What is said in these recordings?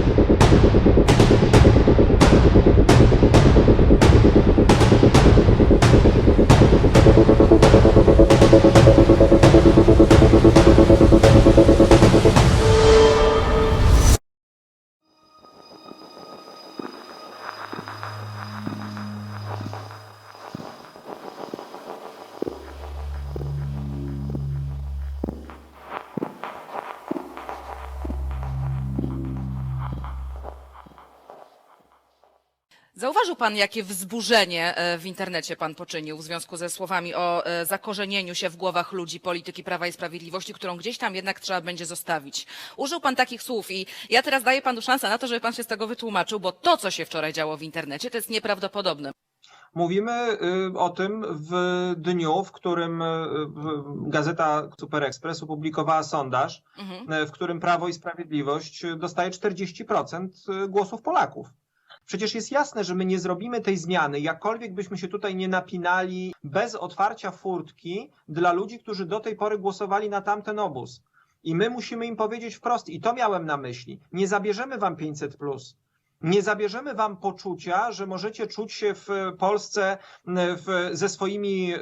Thank you. Zauważył pan, jakie wzburzenie e, w internecie pan poczynił w związku ze słowami o e, zakorzenieniu się w głowach ludzi polityki Prawa i Sprawiedliwości, którą gdzieś tam jednak trzeba będzie zostawić. Użył pan takich słów i ja teraz daję panu szansę na to, żeby pan się z tego wytłumaczył, bo to, co się wczoraj działo w internecie, to jest nieprawdopodobne. Mówimy y, o tym w dniu, w którym y, Gazeta Super Express opublikowała sondaż, Mhm. y, w którym Prawo i Sprawiedliwość dostaje 40% głosów Polaków. Przecież jest jasne, że my nie zrobimy tej zmiany, jakkolwiek byśmy się tutaj nie napinali, bez otwarcia furtki dla ludzi, którzy do tej pory głosowali na tamten obóz. I my musimy im powiedzieć wprost, i to miałem na myśli, nie zabierzemy wam 500 plus. Nie zabierzemy wam poczucia, że możecie czuć się w Polsce w, ze swoimi y,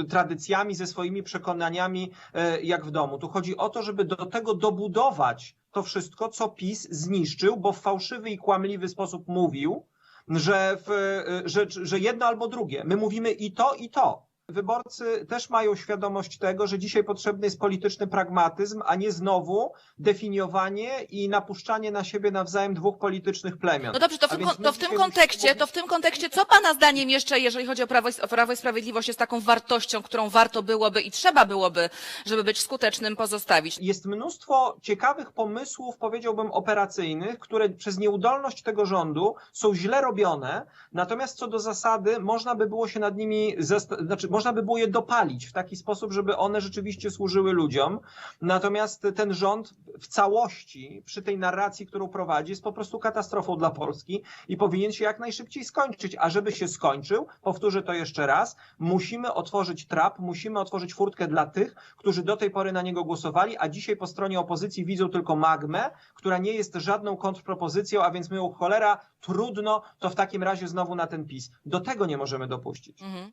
y, tradycjami, ze swoimi przekonaniami y, jak w domu. Tu chodzi o to, żeby do tego dobudować to wszystko, co PiS zniszczył, bo w fałszywy i kłamliwy sposób mówił, że, w, że, że jedno albo drugie. My mówimy i to, i to. Wyborcy też mają świadomość tego, że dzisiaj potrzebny jest polityczny pragmatyzm, a nie znowu definiowanie i napuszczanie na siebie nawzajem dwóch politycznych plemion. No dobrze, to w, tym, to w tym kontekście, musimy to w tym kontekście, co pana zdaniem jeszcze, jeżeli chodzi o Prawo, i- o Prawo i Sprawiedliwość, jest taką wartością, którą warto byłoby i trzeba byłoby, żeby być skutecznym, pozostawić? Jest mnóstwo ciekawych pomysłów, powiedziałbym, operacyjnych, które przez nieudolność tego rządu są źle robione, natomiast co do zasady można by było się nad nimi, znaczy można by było je dopalić w taki sposób, żeby one rzeczywiście służyły ludziom. Natomiast ten rząd w całości, przy tej narracji, którą prowadzi, jest po prostu katastrofą dla Polski i powinien się jak najszybciej skończyć. A żeby się skończył, powtórzę to jeszcze raz, musimy otworzyć trap, musimy otworzyć furtkę dla tych, którzy do tej pory na niego głosowali, a dzisiaj po stronie opozycji widzą tylko magmę, która nie jest żadną kontrpropozycją, a więc mówią cholera, trudno, to w takim razie znowu na ten PiS. Do tego nie możemy dopuścić. Mhm.